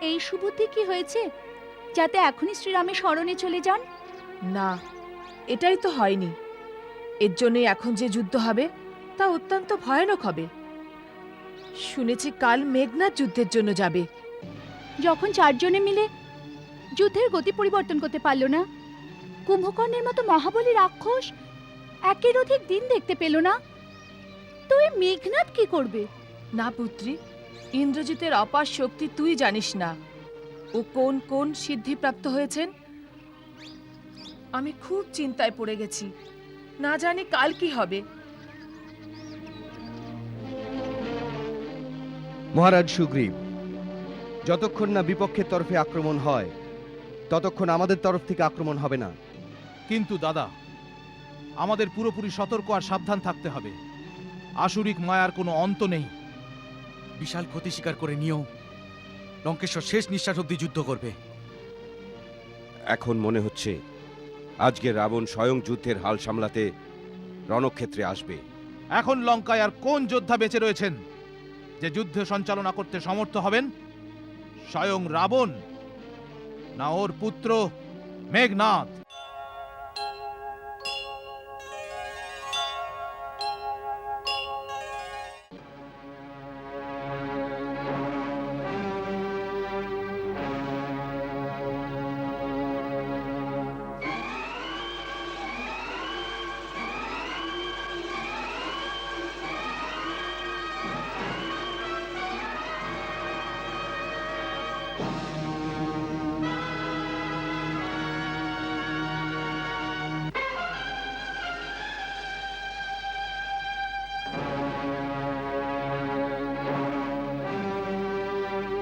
এই সুবুদ্ধি কি হয়েছে? যাতে এখনই শ্রীরামের স্মরণে চলে যান? না এটাই তো হয়নি। এর জন্যই এখন যে যুদ্ধ হবে তা অত্যন্ত ভয়ানক হবে। শুনেছি কাল মেঘনাথ যুদ্ধের জন্য যাবে। যখন চারজনে মিলে যুদ্ধের গতি পরিবর্তন করতে পারল না কুম্ভকর্ণের মতো মহাবলী রাক্ষস একের অধিক দিন দেখতে পেল না। তো এই মেঘনাথ কি করবে? না পুত্রী ইন্দ্রজিতের অপার শক্তি তুই জানিস না। ও কোন কোন সিদ্ধিপ্রাপ্ত হয়েছেন? আমি খুব চিন্তায় পড়ে গেছি। না জানি কাল কি হবে। মহারাজ সুগ্রীব যতক্ষণ না বিপক্ষের তরফে আক্রমণ হয় ততক্ষণ আমাদের তরফ থেকে আক্রমণ হবে না। কিন্তু দাদা আমাদের পুরোপুরি সতর্ক আর সাবধান থাকতে হবে। আসুরিক মায়ার কোনো অন্ত নেই। বিশাল ক্ষতি স্বীকার করে নিয়েও লঙ্কেশ্বর শেষ নিঃশ্বাস অব্দি যুদ্ধ করবে। এখন মনে হচ্ছে আজকে রাবণ স্বয়ং যুদ্ধের হাল সামলাতে রণক্ষেত্রে আসবে। এখন লঙ্কায় আর কোন যোদ্ধা বেঁচে রয়েছেন? যে যুদ্ধ সঞ্চালনা করতে সমর্থ হবেন স্বয়ং রাবণ না ওর পুত্র মেঘনাথ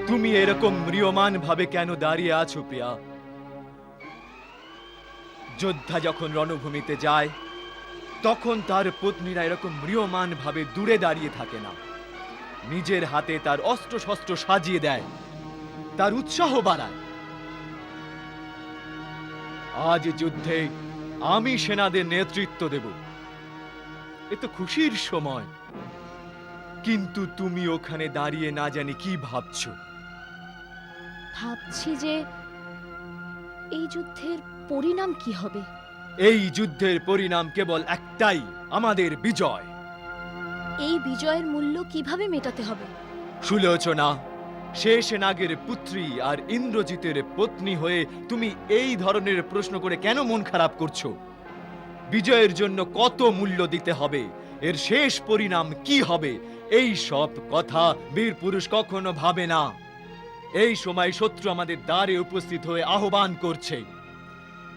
তুমি এরকম ম্রিয়মান ভাবে কেন দাঁড়িয়ে আছো প্রিয়া? যোদ্ধা যখন রণভূমিতে যায়, তখন তার পত্নীরা এরকম ম্রিয়মান ভাবে দূরে দাঁড়িয়ে থাকে না। নিজের হাতে তার অস্ত্র শস্ত্র সাজিয়ে দেয়, তার উৎসাহ বাড়ায়। আজ যুদ্ধে আমি সেনাদের নেতৃত্ব দেব। এ তো খুশির সময়। কিন্তু তুমি ওখানে দাঁড়িয়ে না জানি কি ভাবছ। ভাবছি যে এই যুদ্ধের পরিণাম কি হবে? এই যুদ্ধের পরিণাম কেবল একটাই আমাদের বিজয়। এই বিজয়ের মূল্য কীভাবে মেটাতে হবে? সুলোচনা শেষ নাগের পুত্রী আর ইন্দ্রজিতের পত্নী হয়ে তুমি এই ধরনের প্রশ্ন করে কেন মন খারাপ করছ? বিজয়ের জন্য কত মূল্য দিতে হবে? এর শেষ পরিণাম কি হবে? এই সব কথা বীর পুরুষ কখনো ভাবে না। এই সময় শত্রু আমাদের দ্বারে উপস্থিত হয়ে আহ্বান করছে।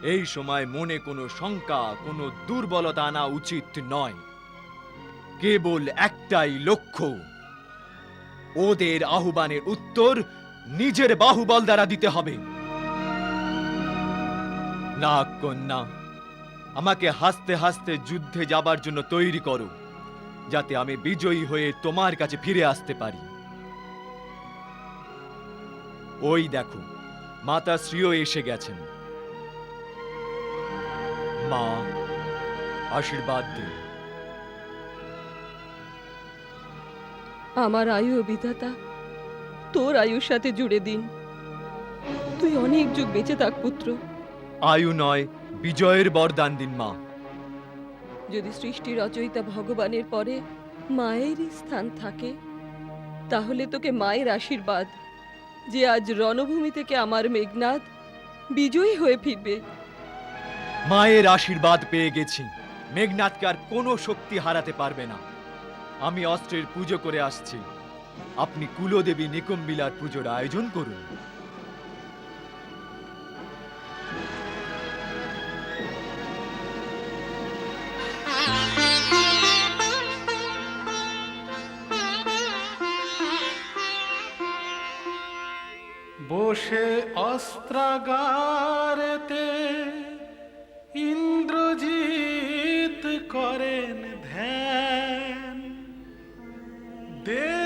এই সময় মনে কোনো শঙ্কা, কোনো দুর্বলতা আনা উচিত নয়। কেবল একটাই লক্ষ্য। ওদের আহ্বানের উত্তর নিজের বাহুবল দ্বারা দিতে হবে। না, কন্যা, আমাকে হাসতে হাসতে যুদ্ধে যাবার জন্য তৈরি করো, যাতে আমি বিজয়ী হয়ে তোমার কাছে ফিরে আসতে পারি। ওই দেখো মাতা শ্রীও এসে গেছেন। মা আশীর্বাদ দিন আমার আয়ু বিধাতা তোর আয়ুর সাথে জুড়ে দিন। তুই অনেক যুগ বেঁচে থাক পুত্র। আয়ু নয় বিজয়ের বরদান দিন মা। যদি সৃষ্টি রচয়িতা ভগবানের পরে মায়েরই স্থান থাকে তাহলে তোকে মায়ের আশীর্বাদ। যে আজ রণভূমি থেকে আমার মেঘনাথ বিজয়ী হয়ে ফিরবে। মায়ের আশীর্বাদ পেয়ে গেছি। মেঘনাথকে আর কোনো শক্তি হারাতে পারবে না। আমি অস্ত্রের পুজো করে আসছি। আপনি কুলদেবী নিকুম্বিলার পুজোর আয়োজন করুন। বসে অস্ত্রাগারেতে ইন্দ্রজিৎ করেন ধ্যান। দে